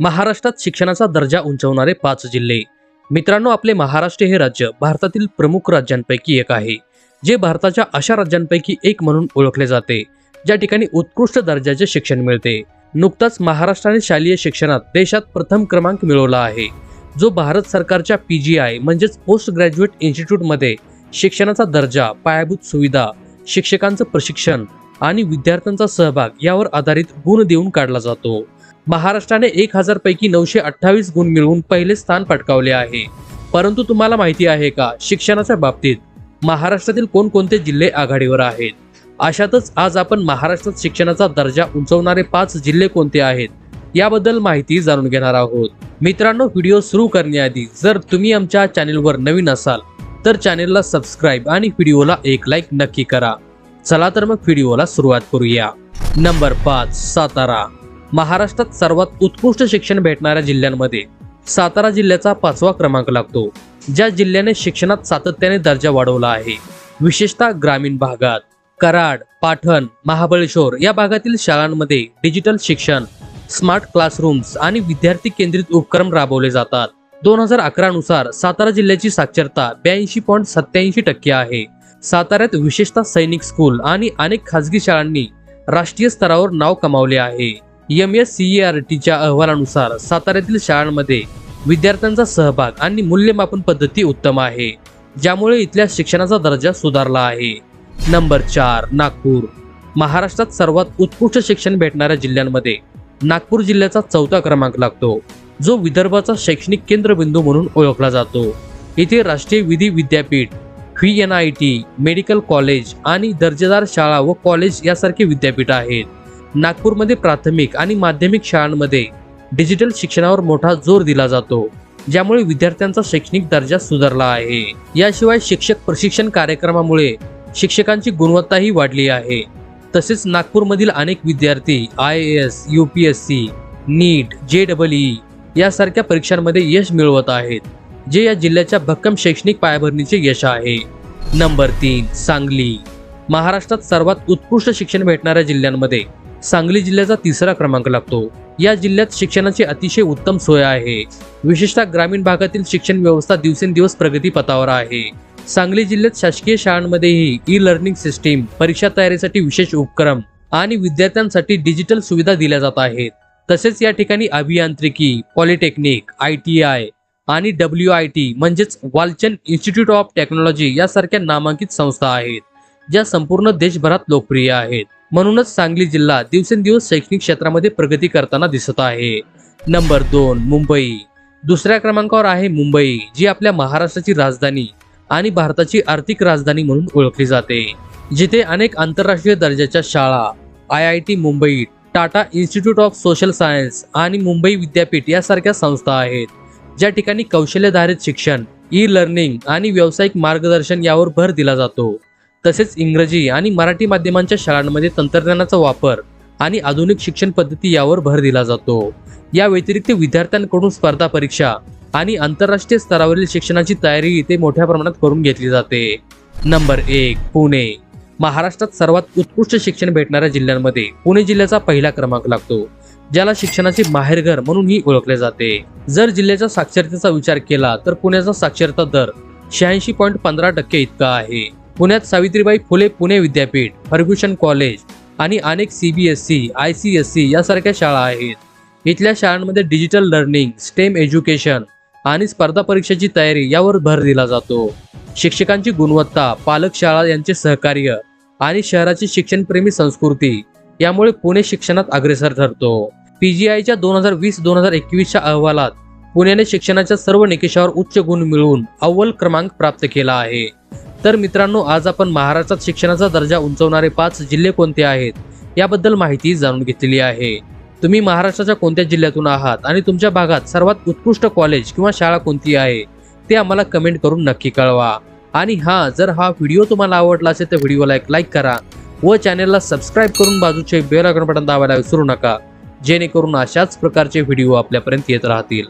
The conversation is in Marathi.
महाराष्ट्रात शिक्षणाचा दर्जा उंचवणारे पाच जिल्हे. मित्रांनो आपले महाराष्ट्र हे राज्य भारतातील प्रमुख राज्यांपैकी एक आहे जे भारताच्या अशा राज्यांपैकी एक म्हणून ओळखले जाते ज्या ठिकाणी उत्कृष्ट दर्जाचे शिक्षण मिळते. नुकताच महाराष्ट्राने शालेय शिक्षणात देशात प्रथम क्रमांक मिळवला आहे जो भारत सरकारच्या पी जी आय म्हणजेच पोस्ट ग्रॅज्युएट इन्स्टिट्यूटमध्ये शिक्षणाचा दर्जा पायाभूत सुविधा शिक्षकांचं प्रशिक्षण आणि विद्यार्थ्यांचा सहभाग यावर आधारित गुण देऊन काढला जातो. महाराष्ट्राने एक हजार पैकी नऊशे अठ्ठावीस गुण मिळवून पहिले स्थान पटकावले आहे. परंतु तुम्हाला माहिती आहे का? शिक्षणाच्या बाबतीत महाराष्ट्रातील कोणकोणते जिल्हे आघाडीवर आहेत? अशातच आज आपण महाराष्ट्रात शिक्षणाचा दर्जा उंचवणारे पाच जिल्हे कोणते आहेत? याबद्दल माहिती जाणून घेणार आहोत. मित्रांनो व्हिडिओ सुरू करण्याआधी जर तुम्ही आमच्या चॅनेलवर नवीन असाल तर चॅनेलला सबस्क्राईब आणि व्हिडिओला एक लाईक नक्की करा. चला तर मग व्हिडिओला सुरुवात करूया. नंबर पाच सातारा. महाराष्ट्रात सर्वात उत्कृष्ट शिक्षण भेटणाऱ्या जिल्ह्यांमध्ये सातारा जिल्ह्याचा पाचवा क्रमांक लागतो ज्या जिल्ह्याने शिक्षणात सातत्याने दर्जा वाढवला आहे. विशेषतः ग्रामीण भागात कराड पाठण महाबळेश्वर या भागातील शाळांमध्ये डिजिटल शिक्षण स्मार्ट क्लासरूम्स आणि विद्यार्थी केंद्रित उपक्रम राबवले जातात. दोन हजार अकरा नुसार सातारा जिल्ह्याची साक्षरता ब्याऐंशी पॉईंट सत्याऐंशी टक्के आहे. साताऱ्यात विशेषतः सैनिक स्कूल आणि अनेक खासगी शाळांनी राष्ट्रीय स्तरावर नाव कमावले आहे. एम एस सी आर टीच्या अहवालानुसार साताऱ्यातील शाळांमध्ये विद्यार्थ्यांचा सहभाग आणि मूल्यमापन पद्धती उत्तम आहे ज्यामुळे इथल्या शिक्षणाचा दर्जा सुधारला आहे. नंबर चार नागपूर. महाराष्ट्रात सर्वात उत्कृष्ट शिक्षण भेटणाऱ्या जिल्ह्यांमध्ये नागपूर जिल्ह्याचा चौथा क्रमांक लागतो जो विदर्भाचा शैक्षणिक केंद्रबिंदू म्हणून ओळखला जातो. इथे राष्ट्रीय विधी विद्यापीठ V N I T medical college आणि दर्जेदार शाळा व कॉलेज यासारखे विद्यापीठ आहेत. नागपूरमध्ये प्राथमिक आणि माध्यमिक शाळांमध्ये डिजिटल शिक्षणावर मोठा जोर दिला जातो ज्यामुळे विद्यार्थ्यांचा शैक्षणिक दर्जा सुधारला आहे. याशिवाय शिक्षक प्रशिक्षण कार्यक्रमामुळे शिक्षकांची गुणवत्ताही वाढली आहे. तसेच नागपूरमधील अनेक विद्यार्थी I A S U P S C NEET J double E यासारख्या परीक्षांमध्ये यश मिळवत आहेत जे या जिल्ह्याच्या भक्कम शैक्षणिक पायाभरणीचे यश आहे. नंबर तीन सांगली. महाराष्ट्रात सर्वात उत्कृष्ट शिक्षण भेटणाऱ्या जिल्ह्यांमध्ये सांगली जिल्ह्याचा तिसरा क्रमांक लागतो. या जिल्ह्यात शिक्षणाची अतिशय उत्तम सोय आहे. विशेषतः ग्रामीण भागातील शिक्षण व्यवस्था दिवसेंदिवस प्रगतीपथावर आहे. सांगली जिल्ह्यात शासकीय शाळांमध्येही ई लर्निंग सिस्टीम परीक्षा तयारीसाठी विशेष उपक्रम आणि विद्यार्थ्यांसाठी डिजिटल सुविधा दिल्या जात आहेत. तसेच या ठिकाणी अभियांत्रिकी पॉलिटेक्निक आय टी आय आणि डब्ल्यू आय टी म्हणजेच वालचंद इन्स्टिट्यूट ऑफ टेक्नॉलॉजी यासारख्या नामांकित संस्था आहेत ज्या संपूर्ण देशभरात लोकप्रिय आहेत. म्हणूनच सांगली जिल्हा दिवसेंदिवस शैक्षणिक क्षेत्रामध्ये प्रगती करताना दिसत आहे. नंबर दोन मुंबई. दुसऱ्या क्रमांकावर आहे मुंबई जी आपल्या महाराष्ट्राची राजधानी आणि भारताची आर्थिक राजधानी म्हणून ओळखली जाते. जिथे अनेक आंतरराष्ट्रीय दर्जाच्या शाळा I I T Mumbai Tata institute of social science आणि मुंबई विद्यापीठ यासारख्या संस्था आहेत ज्या ठिकाणी कौशल्यधारित शिक्षण ई लर्निंग आणि व्यावसायिक मार्गदर्शन यावर भर दिला जातो. तसेच इंग्रजी आणि मराठी माध्यमांच्या शाळांमध्ये तंत्रज्ञानाचा वापर आणि आधुनिक शिक्षण पद्धती यावर भर दिला जातो. या व्यतिरिक्त विद्यार्थ्यांकडून स्पर्धा परीक्षा आणि आंतरराष्ट्रीय स्तरावरील शिक्षणाची तयारी इथे मोठ्या प्रमाणात करून घेतली जाते. नंबर एक पुणे. महाराष्ट्रात सर्वात उत्कृष्ट शिक्षण भेटणाऱ्या जिल्ह्यांमध्ये पुणे जिल्ह्याचा पहिला क्रमांक लागतो ज्याला शिक्षणाचे माहेरघर म्हणूनही ओळखले जाते. जर जिल्ह्याच्या साक्षरतेचा विचार केला तर पुण्याचा साक्षरता दर शहाऐंशी पॉईंट पंधरा टक्के इतका आहे. पुण्यात सावित्रीबाई फुले पुणे विद्यापीठ फर्ग्युशन कॉलेज आणि अनेक C B S C I C S C यासारख्या शाळा आहेत. इथल्या शाळांमध्ये डिजिटल लर्निंग स्टेम एज्युकेशन आणि स्पर्धा परीक्षेची तयारी यावर भर दिला जातो. शिक्षकांची गुणवत्ता पालक शाळा यांचे सहकार्य आणि शहराची शिक्षणप्रेमी संस्कृती यामुळे पुणे शिक्षणात अग्रेसर ठरतो. पीजीआयच्या दोन हजार वीस दोन हजार एकवीसच्या अहवालात पुण्याने शिक्षणाच्या सर्व निकषावर उच्च गुण मिळवून अव्वल क्रमांक प्राप्त केला आहे. तर मित्रांनो आज आपण महाराष्ट्रात शिक्षणाचा दर्जा उंचवणारे पाच जिल्हे कोणते आहेत? याबद्दल माहिती जाणून घेतलेली आहे. तुम्ही महाराष्ट्राच्या कोणत्या जिल्ह्यातून आहात आणि तुमच्या भागात सर्वात उत्कृष्ट कॉलेज किंवा शाळा कोणती आहे ते आम्हाला कमेंट करून नक्की कळवा. आणि हा जर हा व्हिडिओ तुम्हाला आवडला असेल तर व्हिडिओला एक लाईक करा व चॅनेलला सबस्क्राईब करून बाजूचे बेल आयकॉन बटन दाबायला विसरू नका जेणेकरून अशाच प्रकारचे व्हिडिओ आपल्यापर्यंत येत राहतील.